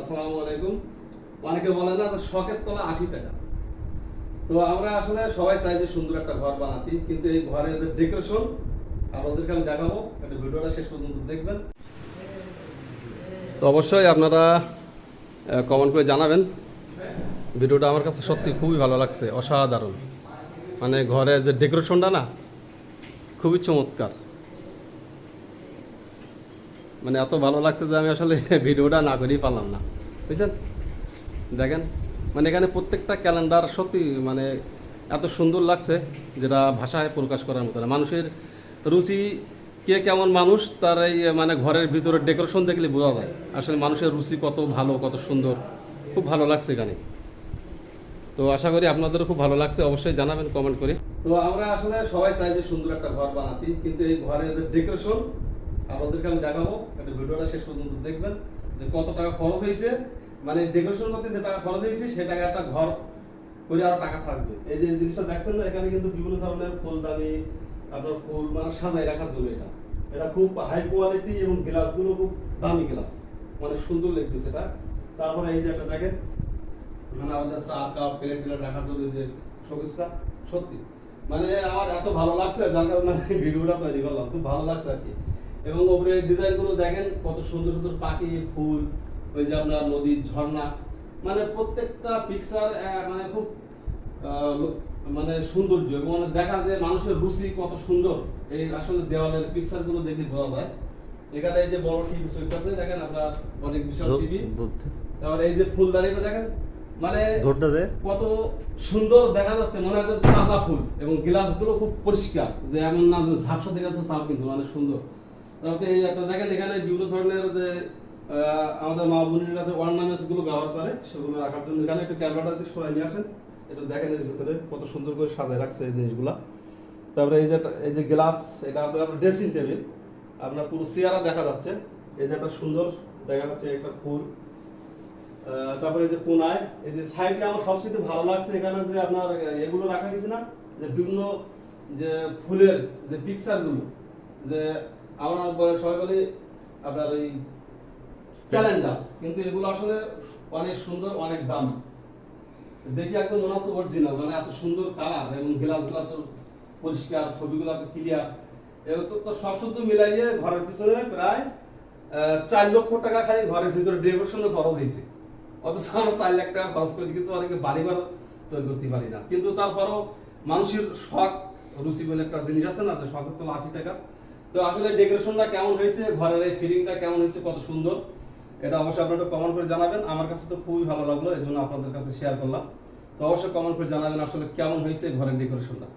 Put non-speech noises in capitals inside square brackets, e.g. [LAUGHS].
আসসালামু আলাইকুম। অনেকে বলে না শখের তলা আশি টাকা। তো আমরা আসলে সবাই চাই যে সুন্দর একটা ঘর বানাতি, কিন্তু এই ঘরের যে ডেকোরেশন আপনাদেরকে আমি দেখাবো। একটা ভিডিওটা শেষ পর্যন্ত দেখবেন। তো অবশ্যই আপনারা কমেন্ট করে জানাবেন। ভিডিওটা আমার কাছে সত্যি খুবই ভালো লাগছে, অসাধারণ। মানে ঘরের যে ডেকোরেশনটা না, খুবই চমৎকার। মানে এত ভালো লাগছে যে আমি আসলে [LAUGHS] ভিডিওটা না করেই পারলাম না। বুঝছেন? দেখেন মানে এখানে প্রত্যেকটা ক্যালেন্ডার সত্যি মানে এত সুন্দর লাগছে যেটা ভাষায় প্রকাশ করার মতো না। মানুষের রুচি কে কেমন মানুষ, তার এই মানে ঘরের ভিতরে ডেকোরেশন দেখলে বোঝা যায়। আসলে মানুষের রুচি কত ভালো, কত সুন্দর। খুব ভালো লাগছে এখানে। তো আশা করি আপনাদেরও খুব ভালো লাগছে। অবশ্যই জানাবেন কমেন্ট করে। তো আমরা আসলে সবাই চাই যে সুন্দর একটা ঘর বানাতি, কিন্তু এই ঘরের ডেকোরেশন আপনাদেরকে আমি দেখাবো একটা ভিডিওটা শেষ পর্যন্ত দেখবেন, যে কত টাকা খরচ হয়েছে। মানে ডেকোরেশন করতে যে টাকা খরচ হয়েছে, সে টাকা একটা ঘর করে আরও টাকা থাকবে। এই যে জিনিসটা দেখছেন না, এখানে কিন্তু বিভিন্ন ধরনের ফুলদানি, আপনার ফুল মানে সাজাই রাখার জন্য এটা। এটা খুব হাই কোয়ালিটি এবং গ্লাসগুলো খুব দামি গ্লাস মানে সুন্দর লাগতেছে এটা। তারপরে এই যে একটা দেখেন মানে আমাদের চা কাপ প্লেট টেলেট রাখার জন্য যে শোকেসটা, সত্যি। মানে আমার এত ভালো লাগছে, যার কারণে ভিডিওটা তৈরি করলাম। খুব ভালো লাগছে আর কি। এবং ওপরের ডিজাইনগুলো দেখেন কত সুন্দর সুন্দর পাখি ফুল ওই যে আপনার নদীর ঝর্ণা। মানে প্রত্যেকটা পিকচার মানে খুব মানে সৌন্দর্য এবং মানে দেখা যায় মানুষের রুচি কত সুন্দর। এই আসলে দেওয়ালের পিকচারগুলো দেখলে বোঝা যায়। এখানে এই যে বড় টিভি সুইচ আছে দেখেন আপনার অনেক বিশাল টিভি। তারপর এই যে ফুলদানিটা দেখেন মানে কত সুন্দর দেখা যাচ্ছে মনে হচ্ছে তাজা ফুল এবং গ্লাসগুলো খুব পরিষ্কার। যে এমন না যে ঝাপসা দেখা যাচ্ছে তাও কিন্তু অনেক সুন্দর। এই একটা দেখেন এখানে বিভিন্ন ধরনের যে আমাদের মা বোনেরা যে অর্নামেন্টসগুলো ব্যবহার করে, সেগুলো রাখার জন্য এখানে একটু ক্যামেরাটা দিয়ে সরাই নিয়ে আসেন, এটা দেখেন এর ভিতরে কত সুন্দর করে সাজায় রাখছে এই জিনিসগুলা। তারপরে এই যে এই যে গ্লাস এটা আপনার ড্রেসিং টেবিল আপনার পুরো চেয়ারা দেখা যাচ্ছে। এই যে একটা সুন্দর দেখা যাচ্ছে একটা ফুল। তারপরে যে কোনায়, এই যে সাইডে আমার সবচেয়ে ভালো লাগছে এখানে যে আপনার এগুলো রাখা গেছে না, যে বিভিন্ন যে ফুলের যে পিকচারগুলো যে আমরা বলে সবাই আপনার ওই ক্যালেন্ডার কিন্তু এগুলো আসলে অনেক সুন্দর, অনেক দামি। দেখি একদম মনে হচ্ছে অরিজিনাল মানে এত সুন্দর কালার এবং গ্লাসগুলো তো পরিষ্কার, ছবিগুলো তো ক্লিয়ার এবার তো সব শুদ্ধ মিলাইয়ে ঘরের পিছনে প্রায় চার লক্ষ টাকা খালি ঘরের ভিতরে খরচ হয়েছে। অথচ আমরা চার লাখ টাকা খরচ করি কিন্তু অনেকে বাড়ি ঘর তৈরি করতে পারি না। কিন্তু তারপরও মানুষের শখ, রুচি বলে একটা জিনিস আছে না, যে শখের তো আশি টাকা। তো আসলে ডেকোরেশনটা কেমন হয়েছে, ঘরের এই ফিলিংটা কেমন হয়েছে, কত সুন্দর, এটা অবশ্যই আপনারা কমেন্ট করে জানাবেন। আমার কাছে তো খুবই ভালো লাগল এই জন্য আপনাদের কাছে শেয়ার করলাম। তো অবশ্যই কমেন্ট করে জানাবেন আসলে কেমন হয়েছে ঘরের ডেকোরেশনটা